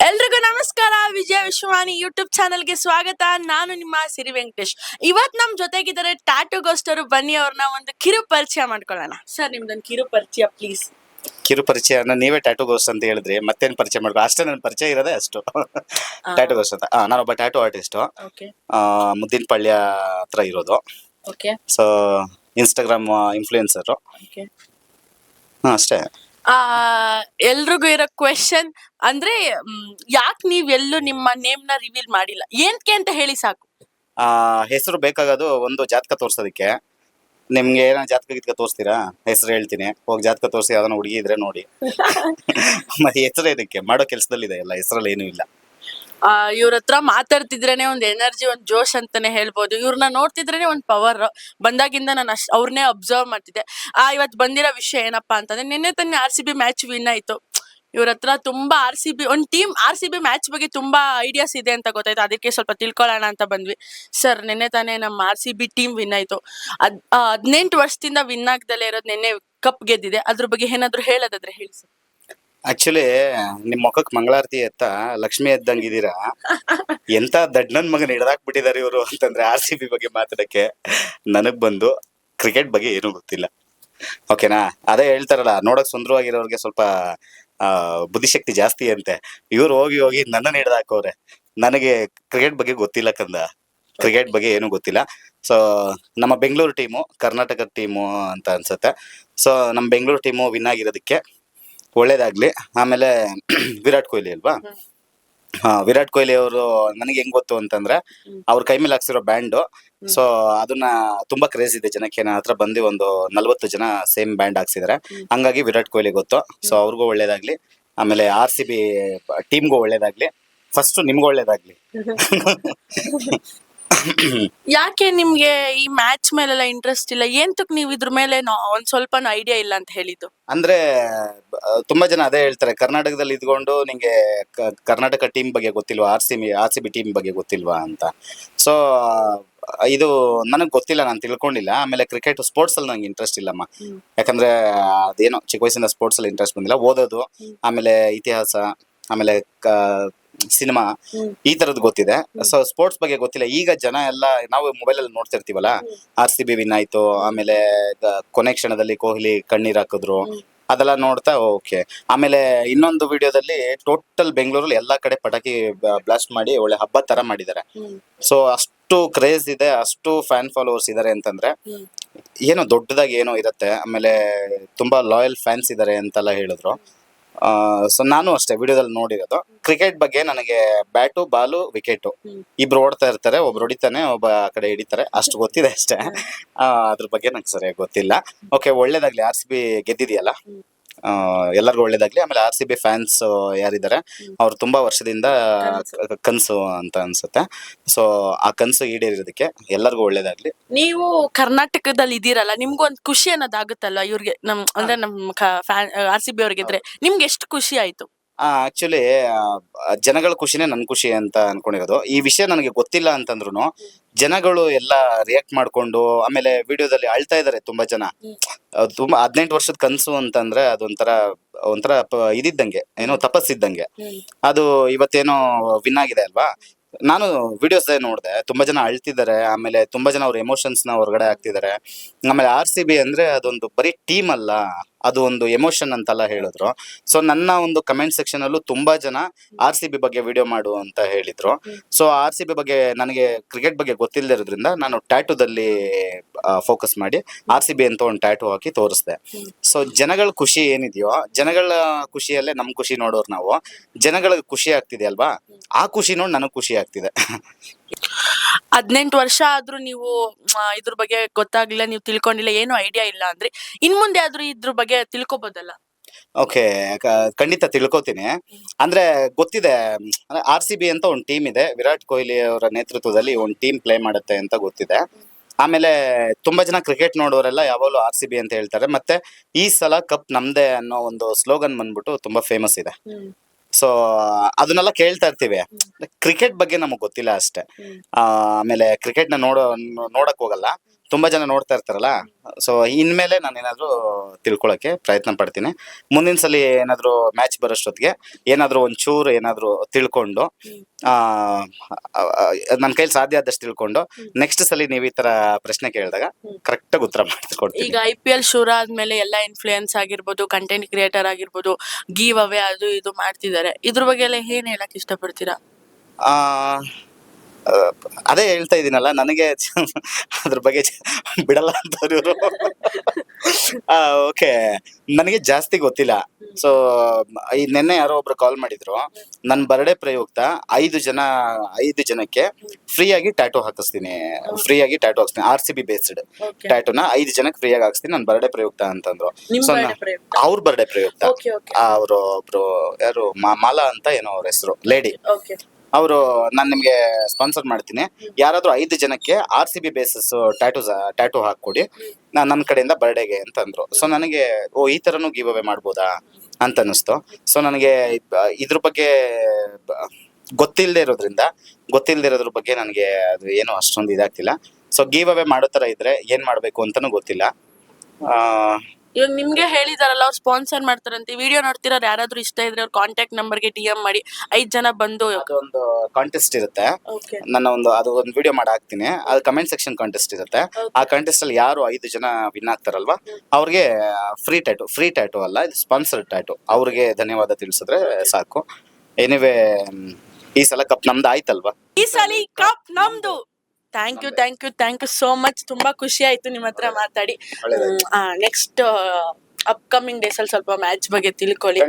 ಎಲ್ರಿಗೂ ನಮಸ್ಕಾರ. ವಿಜಯ ವಿಶ್ವವಾಣಿ ಯೂಟ್ಯೂಬ್ ಚಾನಲ್ಗೆ ಸ್ವಾಗತ. ನಾನು ನಿಮ್ಮ ಸಿರಿ ವೆಂಕಟೇಶ್. ಇವತ್ ನಮ್ ಜೊತೆಗಿದ್ದಾರೆ ಟ್ಯಾಟೂ ಗೋಸ್ಟರ್ ಬನ್ನಿ ಅವ್ರನ್ನ ಒಂದು ಕಿರು ಪರಿಚಯ ಮಾಡ್ಕೊಳ್ಳೋಣ. ಸರ್ ನಿಮ್ದೊಂದು ಕಿರು ಪರಿಚಯ ಪ್ಲೀಸ್. ಕಿರು ಪರಿಚಯ ನೀವೇ ಟ್ಯಾಟೂ ಗೋಸ್ ಅಂತ ಹೇಳಿದ್ರಿ. ಮತ್ತೇನ್ ಪರಿಚಯ ಮಾಡ್ಕೊ ಅಷ್ಟೇ ನನ್ನ ಪರಿಚಯ ಇರೋದೇ ಅಷ್ಟು. ಟ್ಯಾಟೂ ಗೋಸ್ ಅಂತ. ಆ, ನಾನೊಬ್ಬ ಟ್ಯಾಟೂ ಆರ್ಟಿಸ್ಟ್. ಓಕೆ. ಮುದ್ದಿನ ಪಳ್ಯ ಹತ್ರ ಇರೋದು. Okay. So Instagram influencer okay. ಅಷ್ಟೇ. ಆ ಎಲ್ರಿಗೂ ಇರೋ ಕ್ವೆಶನ್ ಅಂದ್ರೆ ಯಾಕೆ ನೀವ್ ಎಲ್ಲೂ ನಿಮ್ಮ ನೇಮ್ನ ರಿವೀಲ್ ಮಾಡಿಲ್ಲ? ಏನ್ಕೆ ಅಂತ ಹೇಳಿ ಸಾಕು. ಆ ಹೆಸರು ಬೇಕಾಗೋದು ಒಂದು ಜಾತಕ ತೋರ್ಸೋದಕ್ಕೆ. ನಿಮ್ಗೆ ಏನೋ ಜಾತಕ ಗೀತಕ ತೋರಿಸ್ತೀರಾ? ಹೆಸರು ಹೇಳ್ತೀನಿ. ಹೋಗಿ ಜಾತಕ ತೋರಿಸಿ ಯಾವ್ದಾನ ಹುಡುಗಿ ಇದ್ರೆ ನೋಡಿ. ಮತ್ತೆ ಹೆಸರು ಇದಕ್ಕೆ ಮಾಡೋ ಕೆಲಸದಲ್ಲಿ ಇದೆ ಎಲ್ಲ ಹೆಸರಲ್ಲಿ ಏನೂ ಇಲ್ಲ. ಆ, ಇವ್ರ ಹತ್ರ ಮಾತಾಡ್ತಿದ್ರೇನೆ ಒಂದ್ ಎನರ್ಜಿ, ಒಂದ್ ಜೋಶ್ ಅಂತಾನೆ ಹೇಳ್ಬೋದು. ಇವ್ರನ್ನ ನೋಡ್ತಿದ್ರೇನೆ ಒಂದ್ ಪವರ್ ಬಂದಾಗಿಂದ ನಾನು ಅಷ್ಟ್ ಅವ್ರನ್ನೇ ಅಬ್ಸರ್ವ್ ಮಾಡ್ತಿದ್ದೆ. ಆ, ಇವತ್ ಬಂದಿರೋ ವಿಷಯ ಏನಪ್ಪಾ ಅಂತಂದ್ರೆ, ನಿನ್ನೆ ತಾನೇ R C B match win ಆಯ್ತು. ಇವ್ರ ಹತ್ರ ತುಂಬಾ ಆರ್ ಸಿ ಬಿ ಒಂದ್ team R C B match ಬಗ್ಗೆ ತುಂಬಾ ಐಡಿಯಾಸ್ ಇದೆ ಅಂತ ಗೊತ್ತಾಯ್ತು. ಅದಕ್ಕೆ ಸ್ವಲ್ಪ ತಿಳ್ಕೊಳ್ಳೋಣ ಅಂತ ಬಂದ್ವಿ. ಸರ್, ನಿನ್ನೆ ತಾನೇ ನಮ್ಮ R C B team win ಆಯ್ತು. ಅದ್ ಹದಿನೆಂಟು ವರ್ಷದಿಂದ ವಿನ್ ಆಗ್ದಲೇ ಇರೋದು ನಿನ್ನೆ ಕಪ್ ಗೆದ್ದಿದೆ. ಅದ್ರ ಬಗ್ಗೆ ಏನಾದ್ರು ಹೇಳೋದಾದ್ರೆ ಹೇಳಿ ಸರ್. ಆಕ್ಚುಲಿ ನಿಮ್ ಮುಖಕ್ ಮಂಗಳಾರತಿ ಎತ್ತ, ಲಕ್ಷ್ಮಿ ಎದ್ದಂಗಿದ್ದೀರಾ ಎಂತ ದಡ್ಡನ್ ಮಗನ ಹಿಡ್ದಾಕ್ಬಿಟ್ಟಿದಾರೆ ಇವರು ಅಂತಂದ್ರೆ ಆರ್ ಸಿ ಬಿ ಬಗ್ಗೆ ಮಾತಾಡಕ್ಕೆ ನನಗ್ ಬಂದು ಕ್ರಿಕೆಟ್ ಬಗ್ಗೆ ಏನೂ ಗೊತ್ತಿಲ್ಲ. ಓಕೆನಾ ಅದೇ ಹೇಳ್ತಾರಲ್ಲ, ನೋಡಕ್ ಸುಂದರವಾಗಿರೋರ್ಗೆ ಸ್ವಲ್ಪ ಬುದ್ಧಿಶಕ್ತಿ ಜಾಸ್ತಿ ಅಂತೆ. ಇವ್ರು ಹೋಗಿ ಹೋಗಿ ನನ್ನ ಹಿಡ್ದಾಕವ್ರೆ ನನಗೆ ಕ್ರಿಕೆಟ್ ಬಗ್ಗೆ ಗೊತ್ತಿಲ್ಲ ಕಂದ. ಕ್ರಿಕೆಟ್ ಬಗ್ಗೆ ಏನೂ ಗೊತ್ತಿಲ್ಲ. ಸೊ ನಮ್ಮ ಬೆಂಗಳೂರು ಟೀಮು ಕರ್ನಾಟಕ ಟೀಮು ಅಂತ ಅನ್ಸುತ್ತೆ. ಸೊ ನಮ್ಮ ಬೆಂಗಳೂರು ಟೀಮು ವಿನ್ ಆಗಿರೋದಕ್ಕೆ ಒಳ್ಳೇದಾಗ್ಲಿ. ಆಮೇಲೆ ವಿರಾಟ್ ಕೊಹ್ಲಿ ಅಲ್ವಾ? ಹಾ ವಿರಾಟ್ ಕೊಹ್ಲಿ ಅವರು ನನಗೆ ಹೆಂಗ್ ಗೊತ್ತು ಅಂತಂದ್ರೆ ಅವ್ರ ಕೈ ಮೇಲೆ ಹಾಕ್ಸಿರೋ ಬ್ಯಾಂಡ್. ಸೊ ಅದನ್ನ ತುಂಬಾ ಕ್ರೇಜ್ ಇದೆ ಜನಕ್ಕೆ. ನನ್ನ ಹತ್ರ ಬಂದು ಒಂದು ನಲ್ವತ್ತು ಜನ ಸೇಮ್ ಬ್ಯಾಂಡ್ ಹಾಕ್ಸಿದಾರೆ. ಹಂಗಾಗಿ ವಿರಾಟ್ ಕೊಹ್ಲಿ ಗೊತ್ತು. ಸೊ ಅವ್ರಿಗೂ ಒಳ್ಳೇದಾಗ್ಲಿ. ಆಮೇಲೆ ಆರ್ ಸಿ ಬಿ ಟೀಮ್ಗೂ ಒಳ್ಳೇದಾಗ್ಲಿ. ಫಸ್ಟ್ ನಿಮ್ಗೂ ಒಳ್ಳೇದಾಗ್ಲಿ. ಯಾಕೆ ನಿಮ್ಗೆ ಈ ಮ್ಯಾಚ್ ಮೇಲೆಲ್ಲ ಇಂಟ್ರೆಸ್ಟ್ ಇಲ್ಲ? ಏಂತಕ್ ನೀವು ಇದ್ರ ಮೇಲೆ ನಾ- ಒಂದ್ ಸ್ವಲ್ಪ ಐಡಿಯಾ ಇಲ್ಲ ಅಂತ ಹೇಳಿದ್ದು? ಅಂದ್ರೆ ಬ- ತುಂಬಾ ಜನ ಅದೇ ಹೇಳ್ತಾರೆ. ಕರ್ನಾಟಕದಲ್ಲಿ ಇದ್ಕೊಂಡು ನಿಂಗೆ ಕ- ಕರ್ನಾಟಕ ಟೀಮ್ ಬಗ್ಗೆ ಗೊತ್ತಿಲ್ವಾ? R C B R C B team ಬಗ್ಗೆ ಗೊತ್ತಿಲ್ವಾ ಅಂತ. ಸೊ ಇದು ನನಗೆ ಗೊತ್ತಿಲ್ಲ ನಾನು ತಿಳ್ಕೊಂಡಿಲ್ಲ. ಆಮೇಲೆ ಕ್ರಿಕೆಟ್ ಸ್ಪೋರ್ಟ್ಸ್ ಅಲ್ಲಿ ನಂಗೆ ಇಂಟ್ರೆಸ್ಟ್ ಇಲ್ಲಮ್ಮ. ಯಾಕಂದ್ರೆ ಅದೇನೋ ಚಿಕ್ಕ ವಯಸ್ಸಿಂದ ಸ್ಪೋರ್ಟ್ಸ್ ಅಲ್ಲಿ ಇಂಟ್ರೆಸ್ಟ್ ಬಂದಿಲ್ಲ. ಓದೋದು ಆಮೇಲೆ ಇತಿಹಾಸ ಆಮೇಲೆ ಸಿನಿಮಾ ಈ ತರದ್ ಗೊತ್ತಿದೆ. ಸೊ ಸ್ಪೋರ್ಟ್ಸ್ ಬಗ್ಗೆ ಗೊತ್ತಿಲ್ಲ. ಈಗ ಜನ ಎಲ್ಲ ನಾವು ಮೊಬೈಲ್ ಅಲ್ಲಿ ನೋಡ್ತಿರ್ತೀವಲ್ಲ? ಆರ್ ಸಿ ಬಿ ವಿನ್ ಆಯ್ತು ಆಮೇಲೆ ಕೊನೆ ಕ್ಷಣದಲ್ಲಿ ಕೊಹ್ಲಿ ಕಣ್ಣೀರ್ ಹಾಕಿದ್ರು. ಅದೆಲ್ಲ ನೋಡ್ತಾ ಓಕೆ ಆಮೇಲೆ ಇನ್ನೊಂದು ವಿಡಿಯೋದಲ್ಲಿ ಟೋಟಲ್ ಬೆಂಗಳೂರಲ್ಲಿ ಎಲ್ಲಾ ಕಡೆ ಪಟಾಕಿ ಬ್ಲಾಸ್ಟ್ ಮಾಡಿ ಒಳ್ಳೆ ಹಬ್ಬ ತರ ಮಾಡಿದ್ದಾರೆ. ಸೊ ಅಷ್ಟು ಕ್ರೇಜ್ ಇದೆ ಅಷ್ಟು ಫ್ಯಾನ್ ಫಾಲೋವರ್ಸ್ ಇದಾರೆ ಅಂತಂದ್ರೆ ಏನೋ ದೊಡ್ಡದಾಗಿ ಏನೋ ಇರುತ್ತೆ. ಆಮೇಲೆ ತುಂಬಾ ಲಾಯಲ್ ಫ್ಯಾನ್ಸ್ ಇದಾರೆ ಅಂತೆಲ್ಲ ಹೇಳಿದ್ರು. ಸೊ ನಾನು ಅಷ್ಟೇ ವಿಡಿಯೋದಲ್ಲಿ ನೋಡಿರೋದು. ಕ್ರಿಕೆಟ್ ಬಗ್ಗೆ ನನಗೆ ಬ್ಯಾಟು ಬಾಲು ವಿಕೆಟು ಇಬ್ರು ಓಡ್ತಾ ಇರ್ತಾರೆ ಒಬ್ರು ಹೊಡಿತಾನೆ ಒಬ್ಬ ಆ ಕಡೆ ಹಿಡಿತಾರೆ. ಅಷ್ಟು ಗೊತ್ತಿದೆ ಅಷ್ಟೇ. ಆ, ಅದ್ರ ಬಗ್ಗೆ ನಂಗೆ ಸರಿಯಾಗಿ ಗೊತ್ತಿಲ್ಲ. ಓಕೆ ಒಳ್ಳೇದಾಗ್ಲಿ. ಆರ್ ಸಿ ಬಿ ಗೆದ್ದಿದೆಯಲ್ಲ? ಎಲ್ಲರಿಗೂ ಒಳ್ಳೇದಾಗ್ಲಿ. ಆಮೇಲೆ ಆರ್ ಸಿ ಬಿ ಫ್ಯಾನ್ಸ್ ಯಾರಿದ್ದಾರೆ ಅವ್ರು ತುಂಬಾ ವರ್ಷದಿಂದ ಕನಸು. ಅಂತ ಅನ್ಸುತ್ತೆ. ಸೊ ಆ ಕನ್ಸು ಈಡೇರಿರೋದಕ್ಕೆ ಎಲ್ಲರಿಗೂ ಒಳ್ಳೇದಾಗ್ಲಿ. ನೀವು ಕರ್ನಾಟಕದಲ್ಲಿ ಇದೀರಲ್ಲ ನಿಮ್ಗೂ ಒಂದ್ ಖುಷಿ ಅನ್ನೋದಾಗುತ್ತಲ್ಲ ಇವ್ರಿಗೆ? ನಮ್ ಅಂದ್ರೆ ನಮ್ ಆರ್ ಸಿ ಬಿ ಅವ್ರಿಗೆ ಇದ್ರೆ ನಿಮ್ಗೆ ಎಷ್ಟು ಖುಷಿ ಆಯ್ತು? ಆಕ್ಚುಲಿ ಜನಗಳ ಖುಷಿನೇ ನನ್ ಖುಷಿ ಅಂತ ಅನ್ಕೊಂಡಿರೋದು. ಈ ವಿಷಯ ನನಗೆ ಗೊತ್ತಿಲ್ಲ ಅಂತಂದ್ರು ಜನಗಳು ಎಲ್ಲ ರಿಯಾಕ್ಟ್ ಮಾಡ್ಕೊಂಡು, ಆಮೇಲೆ ವಿಡಿಯೋದಲ್ಲಿ ಅಳ್ತಾ ಇದಾರೆ ತುಂಬಾ ಜನ. ತುಂಬಾ ಹದಿನೆಂಟು ವರ್ಷದ ಕನ್ಸು ಅಂತಂದ್ರೆ ಅದೊಂಥರ, ಒಂಥರ ಇದಿದ್ದಂಗೆ, ಏನೋ ತಪಸ್ಸಿದ್ದಂಗೆ. ಅದು ಇವತ್ತೇನೋ ವಿನ್ ಆಗಿದೆ ಅಲ್ವಾ? ನಾನು ವಿಡಿಯೋಸ್ ನೋಡಿದೆ, ತುಂಬಾ ಜನ ಅಳ್ತಿದ್ದಾರೆ ಆಮೇಲೆ ತುಂಬಾ ಜನ ಅವ್ರ ಎಮೋಷನ್ಸ್ನ ಹೊರಗಡೆ ಹಾಕ್ತಿದ್ದಾರೆ ಆಮೇಲೆ ಆರ್ ಸಿ ಬಿ ಅಂದ್ರೆ ಅದೊಂದು ಬರೀ ಟೀಮ್ ಅಲ್ಲ. ಅದು ಒಂದು ಎಮೋಷನ್ ಅಂತೆಲ್ಲ ಹೇಳಿದ್ರು. ಸೊ ನನ್ನ ಒಂದು ಕಮೆಂಟ್ ಸೆಕ್ಷನ್ ಅಲ್ಲೂ ತುಂಬಾ ಜನ ಆರ್ ಸಿ ಬಿ ಬಗ್ಗೆ ವಿಡಿಯೋ ಮಾಡು ಅಂತ ಹೇಳಿದ್ರು. ಸೊ ಆರ್ ಸಿ ಬಿ ಬಗ್ಗೆ ನನಗೆ ಕ್ರಿಕೆಟ್ ಬಗ್ಗೆ ಗೊತ್ತಿಲ್ಲದೆ ಇರೋದ್ರಿಂದ ನಾನು ಟ್ಯಾಟೂದಲ್ಲಿ ಫೋಕಸ್ ಮಾಡಿ ಆರ್ ಸಿ ಬಿ ಅಂತ ಒಂದು ಟ್ಯಾಟೂ ಹಾಕಿ ತೋರಿಸ್ದೆ. ಸೊ ಜನಗಳ ಖುಷಿ ಏನಿದೆಯೋ, ಜನಗಳ ಖುಷಿಯಲ್ಲೇ ನಮ್ ಖುಷಿ ನೋಡೋರು ನಾವು. ಜನಗಳಿಗೆ ಖುಷಿ ಆಗ್ತಿದೆ ಅಲ್ವಾ? ಆ ಖುಷಿ ನೋಡಿ ನನಗೆ ಖುಷಿ ಆಗ್ತಿದೆ. ಹದಿನೆಂಟು ವರ್ಷ ಆದ್ರೂ ನೀವು ಇದ್ರ ಬಗ್ಗೆ ಗೊತ್ತಾಗ್ಲಿಲ್ಲ ನೀವು ತಿಳ್ಕೊಂಡಿಲ್ಲ ಏನು ಐಡಿಯಾ ಇಲ್ಲ ಅಂದ್ರೆ ಇನ್ ಮುಂದೆ ಆದ್ರೂ ಇದ್ರ ಬಗ್ಗೆ ತಿಳ್ಕೊಬೋದಲ್ಲ? ಓಕೆ ಖಂಡಿತ ತಿಳ್ಕೊತೀನಿ. ಅಂದ್ರೆ ಗೊತ್ತಿದೆ ಆರ್ ಸಿ ಬಿ ಅಂತ ಒಂದು ಟೀಮ್ ಇದೆ ವಿರಾಟ್ ಕೊಹ್ಲಿ ಅವರ ನೇತೃತ್ವದಲ್ಲಿ ಒಂದು ಟೀಮ್ ಪ್ಲೇ ಮಾಡುತ್ತೆ ಅಂತ ಗೊತ್ತಿದೆ. ಆಮೇಲೆ ತುಂಬಾ ಜನ ಕ್ರಿಕೆಟ್ ನೋಡೋರೆಲ್ಲ ಯಾವಾಗಲೂ ಆರ್ ಸಿ ಬಿ ಅಂತ ಹೇಳ್ತಾರೆ. ಮತ್ತೆ ಈ ಸಲ ಕಪ್ ನಮ್ದೇ ಅನ್ನೋ ಒಂದು ಸ್ಲೋಗನ್ ಬಂದ್ಬಿಟ್ಟು ತುಂಬಾ ಫೇಮಸ್ ಇದೆ. ಸೊ ಅದನ್ನೆಲ್ಲ ಕೇಳ್ತಾ ಇರ್ತೀವಿ. ಕ್ರಿಕೆಟ್ ಬಗ್ಗೆ ನಮಗ್ ಗೊತ್ತಿಲ್ಲ ಅಷ್ಟೇ. ಆಮೇಲೆ ಕ್ರಿಕೆಟ್ನ ನೋಡೋ ನೋಡಕ್ ಹೋಗಲ್ಲ. ತುಂಬಾ ಜನ ನೋಡ್ತಾ ಇರ್ತಾರಲ್ಲ? ಸೊ ಇನ್ಮೇಲೆ ನಾನು ಏನಾದ್ರು ತಿಳ್ಕೊಳಕ್ಕೆ ಪ್ರಯತ್ನ ಪಡ್ತೀನಿ. ಮುಂದಿನ ಸಲ ಏನಾದ್ರು ಮ್ಯಾಚ್ ಬರೋಷ್ಟೊತ್ತಿಗೆ ಏನಾದ್ರು ಒಂಚೂರು ಏನಾದ್ರು ತಿಳ್ಕೊಂಡು ಆ ನನ್ನ ಕೈಲಿ ಸಾಧ್ಯ ಆದಷ್ಟು ತಿಳ್ಕೊಂಡು ನೆಕ್ಸ್ಟ್ ಸಲ ನೀವು ಈ ತರ ಪ್ರಶ್ನೆ ಕೇಳಿದಾಗ ಕರೆಕ್ಟ್ ಆಗಿ ಉತ್ತರ ಮಾಡ್ಕೊಡ್ತೀನಿ. ಈಗ ಐ ಪಿ ಎಲ್ ಶುರು ಆದ್ಮೇಲೆ ಎಲ್ಲ ಇನ್ಫ್ಲೂಯೆನ್ಸ್ ಆಗಿರ್ಬೋದು ಕಂಟೆಂಟ್ ಕ್ರಿಯೇಟರ್ ಆಗಿರ್ಬೋದು ಗೀವ್ ಅವೇ ಅದು ಇದು ಮಾಡ್ತಿದ್ದಾರೆ. ಇದ್ರ ಬಗ್ಗೆ ಎಲ್ಲ ಏನ್ ಹೇಳಕ್ ಇಷ್ಟಪಡ್ತೀರಾ? ಆ ಆ, ಅದೇ ಹೇಳ್ತಾ ಇದೀನಲ್ಲ ನನಗೆ ಅದ್ರ ಬಗ್ಗೆ ಬಿಡಲ್ಲ ಅಂತ ಇವರು ಓಕೆ ನನಗೆ ಜಾಸ್ತಿ ಗೊತ್ತಿಲ್ಲ. ಸೊ ಈ ನಿನ್ನೆ ಯಾರೋ ಒಬ್ರು ಕಾಲ್ ಮಾಡಿದ್ರು. ನನ್ನ ಬರ್ಡೇ ಪ್ರಯುಕ್ತ ಐದು ಜನ ಐದು ಜನಕ್ಕೆ ಫ್ರೀ ಆಗಿ ಟ್ಯಾಟೂ ಹಾಕಿಸ್ತೀನಿ ಫ್ರೀ ಆಗಿ ಟ್ಯಾಟೂ ಹಾಕ್ಸ್ತೀನಿ ಆರ್ ಸಿ ಬಿ ಬೇಸ್ಡ್ ಟ್ಯಾಟೋನ ಐದು ಜನಕ್ಕೆ ಫ್ರೀ ಆಗಿ ಹಾಕ್ಸ್ತೀನಿ. ನನ್ನ ಬರ್ಡೇ ಪ್ರಯುಕ್ತ ಅಂತಂದ್ರು. ಸೊ? ಅವ್ರ ಬರ್ಡೇ ಪ್ರಯುಕ್ತ. ಅವರು ಒಬ್ರು ಯಾರು ಮಾ- ಮಾಲಾ ಅಂತ ಏನೋ ಅವ್ರ ಹೆಸರು. ಲೇಡಿ ಅವರು ನಾನು ನಿಮಗೆ ಸ್ಪಾನ್ಸರ್ ಮಾಡ್ತೀನಿ. ಯಾರಾದರೂ ಐದು ಜನಕ್ಕೆ R C B bases tattoos tattoo ಹಾಕ್ಕೊಡಿ. ನಾನು ನನ್ನ ಕಡೆಯಿಂದ ಬರ್ಡೇಗೆ ಅಂತ ಅಂದರು ಸೊ ನನಗೆ, ಓ, ಈ ಥರನೂ ಗಿವ್ ಅವೇ ಮಾಡ್ಬೋದಾ ಅಂತ ಅನ್ನಿಸ್ತು ಸೊ ನನಗೆ ಇದ್- ಇದ್ರ ಬಗ್ಗೆ ಗೊತ್ತಿಲ್ಲದೆ ಇರೋದ್ರಿಂದ ಗೊತ್ತಿಲ್ಲದೆ ಇರೋದ್ರ ಬಗ್ಗೆ ನನಗೆ ಅದು ಏನು ಅಷ್ಟೊಂದು ಇದಾಗ್ತಿಲ್ಲ. ಸೊ ಗೀವ್ ಅವೇ ಮಾಡೋ ಥರ ಇದ್ರೆ ಏನು ಮಾಡಬೇಕು ಅಂತಲೂ ಗೊತ್ತಿಲ್ಲ. ಇವಾಗ ನಿಮ್ಗೆ ಹೇಳಿದಾರಲ್ಲ ಅವ್ರು ಸ್ಪಾನ್ಸರ್ ಮಾಡ್ತಾರಂತೆ. ವಿಡಿಯೋ ನೋಡ್ತಿರೋರು ಯಾರಾದ್ರೂ ಇಷ್ಟ ಇದ್ರೆ ಅವ್ರ ಕಾಂಟ್ಯಾಕ್ಟ್ ನಂಬರ್ಗೆ ಗೆ ಎಂ ಮಾಡಿ ಐದ್ ಜನ ಬಂದು ಒಂದು ಕಾಂಟೆಸ್ಟ್ ಇರುತ್ತೆ. ನನ್ನ ಒಂದು ಅದು ಒಂದು ವಿಡಿಯೋ ಮಾಡಿ ಹಾಕ್ತೀನಿ ಅದು ಕಮೆಂಟ್ ಸೆಕ್ಷನ್ ಕಾಂಟೆಸ್ಟ್ ಇರುತ್ತೆ. ಆ ಕಾಂಟೆಸ್ಟ್ ಅಲ್ಲಿ ಯಾರು ಐದು ಜನ ವಿನ್ ಆಗ್ತಾರಲ್ವಾ ಅವ್ರಿಗೆ ಫ್ರೀ ಟ್ಯಾಟು ಫ್ರೀ ಟ್ಯಾಟು ಅಲ್ಲ ಇದು ಸ್ಪಾನ್ಸರ್ ಟ್ಯಾಟು ಅವ್ರಿಗೆ ಧನ್ಯವಾದ ತಿಳಿಸಿದ್ರೆ ಸಾಕು. ಎನಿವೇ ಈ ಸಲ ಕಪ್ ನಮ್ದು ಆಯ್ತಲ್ವಾ? ಈ ಸಲ ಕಪ್ ನಮ್ದು. Thank you thank you thank you so much ತುಂಬಾ ಖುಷಿ ಆಯ್ತು ನಿಮ್ಮ ಹತ್ರ ಮಾತಾಡಿ. ನೆಕ್ಸ್ಟ್ ಅಪ್ಕಮಿಂಗ್ ಡೇಸ್ ಅಲ್ಲಿ ಸ್ವಲ್ಪ ಮ್ಯಾಚ್ ಬಗ್ಗೆ ತಿಳ್ಕೊಳ್ಳಿ.